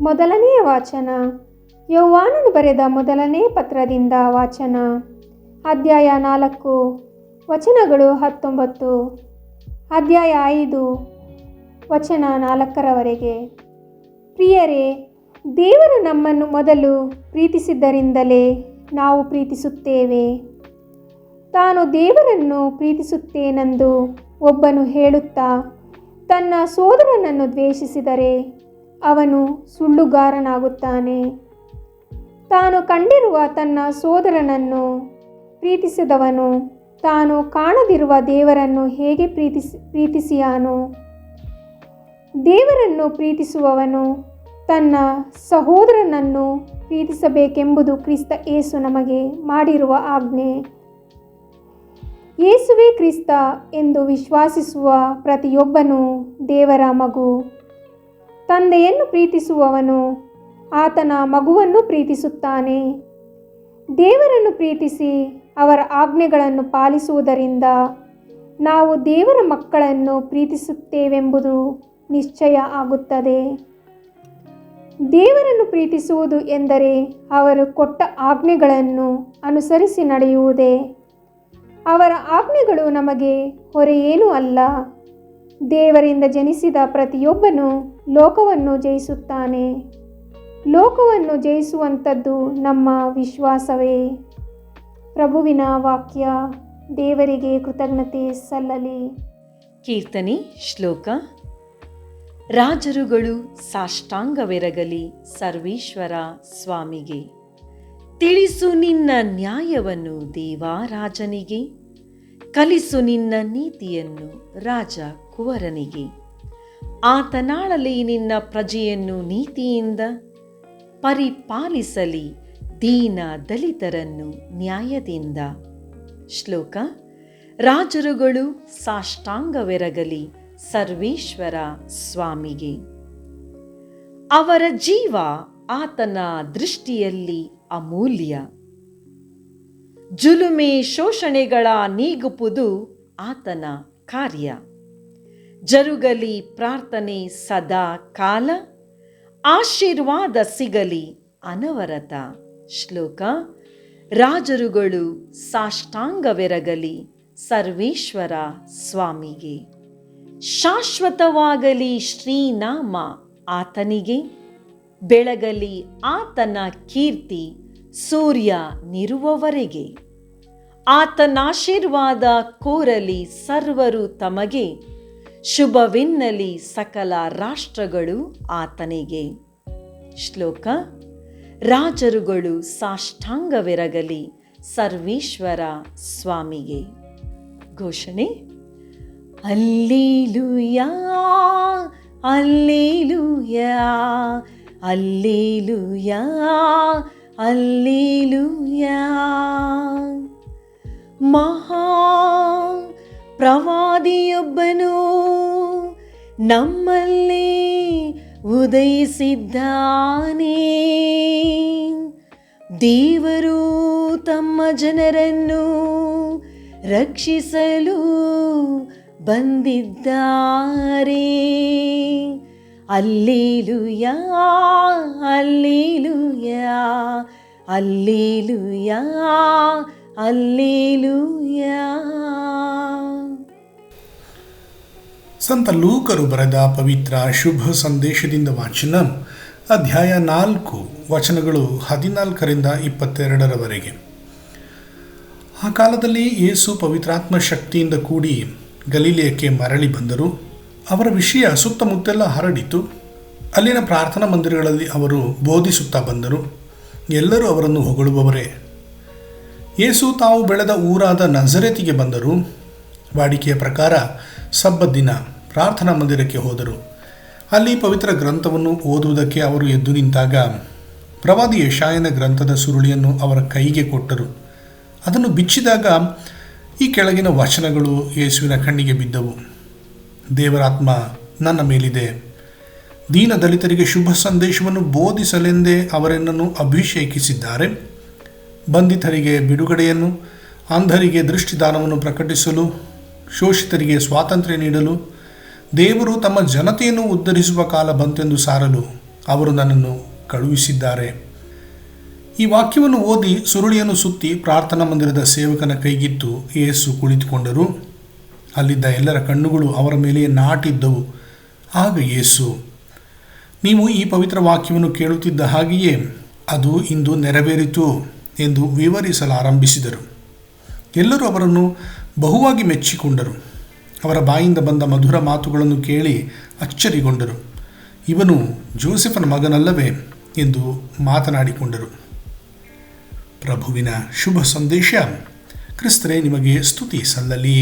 ಮೊದಲನೆಯ ವಾಚನ. ಯೌವಾನನು ಬರೆದ ಮೊದಲನೇ ಪತ್ರದಿಂದ ವಾಚನ. ಅಧ್ಯಾಯ ನಾಲ್ಕು, ವಚನಗಳು ಹತ್ತೊಂಬತ್ತು. ಅಧ್ಯಾಯ ಐದು, ವಚನ ನಾಲ್ಕರವರೆಗೆ. ಪ್ರಿಯರೇ, ದೇವರು ನಮ್ಮನ್ನು ಮೊದಲು ಪ್ರೀತಿಸಿದ್ದರಿಂದಲೇ ನಾವು ಪ್ರೀತಿಸುತ್ತೇವೆ. ತಾನು ದೇವರನ್ನು ಪ್ರೀತಿಸುತ್ತೇನೆಂದು ಒಬ್ಬನು ಹೇಳುತ್ತಾ, ತನ್ನ ಸೋದರನನ್ನು ದ್ವೇಷಿಸಿದರೆ ಅವನು ಸುಳ್ಳುಗಾರನಾಗುತ್ತಾನೆ. ತಾನು ಕಂಡಿರುವ ತನ್ನ ಸೋದರನನ್ನು ಪ್ರೀತಿಸಿದವನು, ತಾನು ಕಾಣದಿರುವ ದೇವರನ್ನು ಹೇಗೆ ಪ್ರೀತಿಸಿ, ಪ್ರೀತಿಸಿಯಾನು? ದೇವರನ್ನು ಪ್ರೀತಿಸುವವನು ತನ್ನ ಸಹೋದರನನ್ನು ಪ್ರೀತಿಸಬೇಕೆಂಬುದು ಕ್ರಿಸ್ತ ಏಸು ನಮಗೆ ಮಾಡಿರುವ ಆಜ್ಞೆ. ಯೇಸುವೇ ಕ್ರಿಸ್ತ ಎಂದು ವಿಶ್ವಾಸಿಸುವ ಪ್ರತಿಯೊಬ್ಬನೂ ದೇವರ ಮಗು. ತಂದೆಯನ್ನು ಪ್ರೀತಿಸುವವನು. ಆತನ ಮಗುವನ್ನು ಪ್ರೀತಿಸುತ್ತಾನೆ. ದೇವರನ್ನು ಪ್ರೀತಿಸಿ ಅವರ ಆಜ್ಞೆಗಳನ್ನು ಪಾಲಿಸುವುದರಿಂದ ನಾವು ದೇವರ ಮಕ್ಕಳನ್ನು ಪ್ರೀತಿಸುತ್ತೇವೆಂಬುದು ನಿಶ್ಚಯ ಆಗುತ್ತದೆ. ದೇವರನ್ನು ಪ್ರೀತಿಸುವುದು ಎಂದರೆ ಅವರು ಕೊಟ್ಟ ಆಜ್ಞೆಗಳನ್ನು ಅನುಸರಿಸಿ ನಡೆಯುವುದೇ. ಅವರ ಆಜ್ಞೆಗಳು ನಮಗೆ ಹೊರೆಯೇನೂ ಅಲ್ಲ. ದೇವರಿಂದ ಜನಿಸಿದ ಪ್ರತಿಯೊಬ್ಬನು ಲೋಕವನ್ನು ಜಯಿಸುತ್ತಾನೆ. ಲೋಕವನ್ನು ಜಯಿಸುವಂಥದ್ದು ನಮ್ಮ ವಿಶ್ವಾಸವೇ. ಪ್ರಭುವಿನ ವಾಕ್ಯ, ದೇವರಿಗೆ ಕೃತಜ್ಞತೆ ಸಲ್ಲಲಿ. ಕೀರ್ತನೆ, ಶ್ಲೋಕ. ರಾಜರುಗಳು ಸಾಷ್ಟಾಂಗವೆರಗಲಿ ಸರ್ವೇಶ್ವರ ಸ್ವಾಮಿಗೆ. ತಿಳಿಸು ನಿನ್ನ ನ್ಯಾಯವನ್ನು ದೇವಾರಾಜನಿಗೆ. ಕಲಿಸು ನಿನ್ನ ನೀತಿಯನ್ನು ರಾಜ ಕುವರನಿಗೆ. ಆತನಾಳಲಿ ನಿನ್ನ ಪ್ರಜೆಯನ್ನು ನೀತಿಯಿಂದ ಪರಿಪಾಲಿಸಲಿ ದೀನ ದಲಿತರನ್ನು ನ್ಯಾಯದಿಂದ. ಶ್ಲೋಕ, ರಾಜರುಗಳು ಸಾಷ್ಟಾಂಗವೆರಗಲಿ ಸರ್ವೇಶ್ವರ ಸ್ವಾಮಿಗೆ. ಅವರ ಜೀವ ಆತನ ದೃಷ್ಟಿಯಲ್ಲಿ ಅಮೂಲ್ಯ. ಜುಲುಮೆ ಶೋಷಣೆಗಳ ನೀಗುಪುದು ಆತನ ಕಾರ್ಯ. ಜರುಗಲಿ ಪ್ರಾರ್ಥನೆ ಸದಾ ಕಾಲ, ಆಶೀರ್ವಾದ ಸಿಗಲಿ ಅನವರತ. ಶ್ಲೋಕ, ರಾಜರುಗಳು ಸಾಷ್ಟಾಂಗವೆರಗಲಿ ಸರ್ವೇಶ್ವರ ಸ್ವಾಮಿಗೆ. ಶಾಶ್ವತವಾಗಲಿ ಶ್ರೀನಾಮ ಆತನಿಗೆ. ಬೆಳಗಲಿ ಆತನ ಕೀರ್ತಿ ಸೂರ್ಯ ನಿರುವವರೆಗೆ. ಆತನಾಶೀರ್ವಾದ ಕೋರಲಿ ಸರ್ವರು ತಮಗೆ. ಶುಭವೆನ್ನಲಿ ಸಕಲ ರಾಷ್ಟ್ರಗಳು ಆತನಿಗೆ. ಶ್ಲೋಕ, ರಾಜರುಗಳು ಸಾಷ್ಟಾಂಗವಿರಗಲಿ ಸರ್ವೇಶ್ವರ ಸ್ವಾಮಿಗೆ. ಘೋಷಣೆ, ಅಲ್ಲೇಲುಯಾ ಅಲ್ಲೇಲುಯಾ ಅಲ್ಲೇಲುಯಾ ಅಲ್ಲೇಲುಯಾ. ಮಹಾ ಪ್ರವಾದಿಯೊಬ್ಬನು ನಮ್ಮಲ್ಲಿ ಉದಯಿಸಿದ್ದಾನೆ. ದೇವರು ತಮ್ಮ ಜನರನ್ನು ರಕ್ಷಿಸಲು ಬಂದಿದ್ದಾರೆ. ಅಲ್ಲೇಲುಯಾ, ಅಲ್ಲೀಲುಯ ಅಲ್ಲೀಲುಯ ಅಲ್ಲೀಲುಯ. ಸಂತ ಲೂಕರು ಬರೆದ ಪವಿತ್ರ ಶುಭ ಸಂದೇಶದಿಂದ ವಾಚನ ಅಧ್ಯಾಯ ನಾಲ್ಕು, ವಚನಗಳು ಹದಿನಾಲ್ಕರಿಂದ ಇಪ್ಪತ್ತೆರಡರವರೆಗೆ. ಆ ಕಾಲದಲ್ಲಿ ಯೇಸು ಪವಿತ್ರಾತ್ಮ ಶಕ್ತಿಯಿಂದ ಕೂಡಿ ಗಲೀಲಿಯಕ್ಕೆ ಮರಳಿ ಬಂದರು. ಅವರ ವಿಷಯ ಸುತ್ತಮುತ್ತೆಲ್ಲ ಹರಡಿತು. ಅಲ್ಲಿನ ಪ್ರಾರ್ಥನಾ ಮಂದಿರಗಳಲ್ಲಿ ಅವರು ಬೋಧಿಸುತ್ತಾ ಬಂದರು. ಎಲ್ಲರೂ ಅವರನ್ನು ಹೊಗಳುವವರೇ. ಯೇಸು ತಾವು ಬೆಳೆದ ಊರಾದ ನಜರೆತಿಗೆ ಬಂದರು. ವಾಡಿಕೆಯ ಪ್ರಕಾರ ಸಬ್ಬತ್ ದಿನ ಪ್ರಾರ್ಥನಾ ಮಂದಿರಕ್ಕೆ ಹೋದರು. ಅಲ್ಲಿ ಪವಿತ್ರ ಗ್ರಂಥವನ್ನು ಓದುವುದಕ್ಕೆ ಅವರು ಎದ್ದು ನಿಂತಾಗ ಪ್ರವಾದಿ ಯಶಾಯನ ಗ್ರಂಥದ ಸುರುಳಿಯನ್ನು ಅವರ ಕೈಗೆ ಕೊಟ್ಟರು. ಅದನ್ನು ಬಿಚ್ಚಿದಾಗ ಈ ಕೆಳಗಿನ ವಚನಗಳು ಯೇಸುವಿನ ಕಣ್ಣಿಗೆ ಬಿದ್ದವು. ದೇವರಾತ್ಮ ನನ್ನ ಮೇಲಿದೆ. ದೀನ ದಲಿತರಿಗೆ ಶುಭ ಸಂದೇಶವನ್ನು ಬೋಧಿಸಲೆಂದೇ ಅವರನ್ನು ಅಭಿಷೇಕಿಸಿದ್ದಾರೆ. ಬಂಧಿತರಿಗೆ ಬಿಡುಗಡೆಯನ್ನು, ಅಂಧರಿಗೆ ದೃಷ್ಟಿದಾನವನ್ನು ಪ್ರಕಟಿಸಲು, ಶೋಷಿತರಿಗೆ ಸ್ವಾತಂತ್ರ್ಯ ನೀಡಲು, ದೇವರು ತಮ್ಮ ಜನತೆಯನ್ನು ಉದ್ಧರಿಸುವ ಕಾಲ ಬಂತೆಂದು ಸಾರಲು ಅವರು ನನ್ನನ್ನು ಕಳುಹಿಸಿದ್ದಾರೆ. ಈ ವಾಕ್ಯವನ್ನು ಓದಿ ಸುರುಳಿಯನ್ನು ಸುತ್ತಿ ಪ್ರಾರ್ಥನಾ ಮಂದಿರದ ಸೇವಕನ ಕೈಗಿತ್ತು ಯೇಸು ಕುಳಿತುಕೊಂಡರು. ಅಲ್ಲಿದ್ದ ಎಲ್ಲರ ಕಣ್ಣುಗಳು ಅವರ ಮೇಲೆ ನಾಟಿದ್ದವು. ಆಗ ಯೇಸು, ನೀವು ಈ ಪವಿತ್ರ ವಾಕ್ಯವನ್ನು ಕೇಳುತ್ತಿದ್ದ ಹಾಗೆಯೇ ಅದು ಇಂದು ನೆರವೇರಿತು ಎಂದು ವಿವರಿಸಲಾರಂಭಿಸಿದರು. ಎಲ್ಲರೂ ಅವರನ್ನು ಬಹುವಾಗಿ ಮೆಚ್ಚಿಕೊಂಡರು. ಅವರ ಬಾಯಿಂದ ಬಂದ ಮಧುರ ಮಾತುಗಳನ್ನು ಕೇಳಿ ಅಚ್ಚರಿಗೊಂಡರು. ಇವನು ಜೋಸೆಫನ ಮಗನಲ್ಲವೇ ಎಂದು ಮಾತನಾಡಿಕೊಂಡರು. ಪ್ರಭುವಿನ ಶುಭ ಸಂದೇಶ ಕ್ರಿಸ್ತರೇ ನಿಮಗೆ ಸ್ತುತಿ ಸಲ್ಲಲಿ.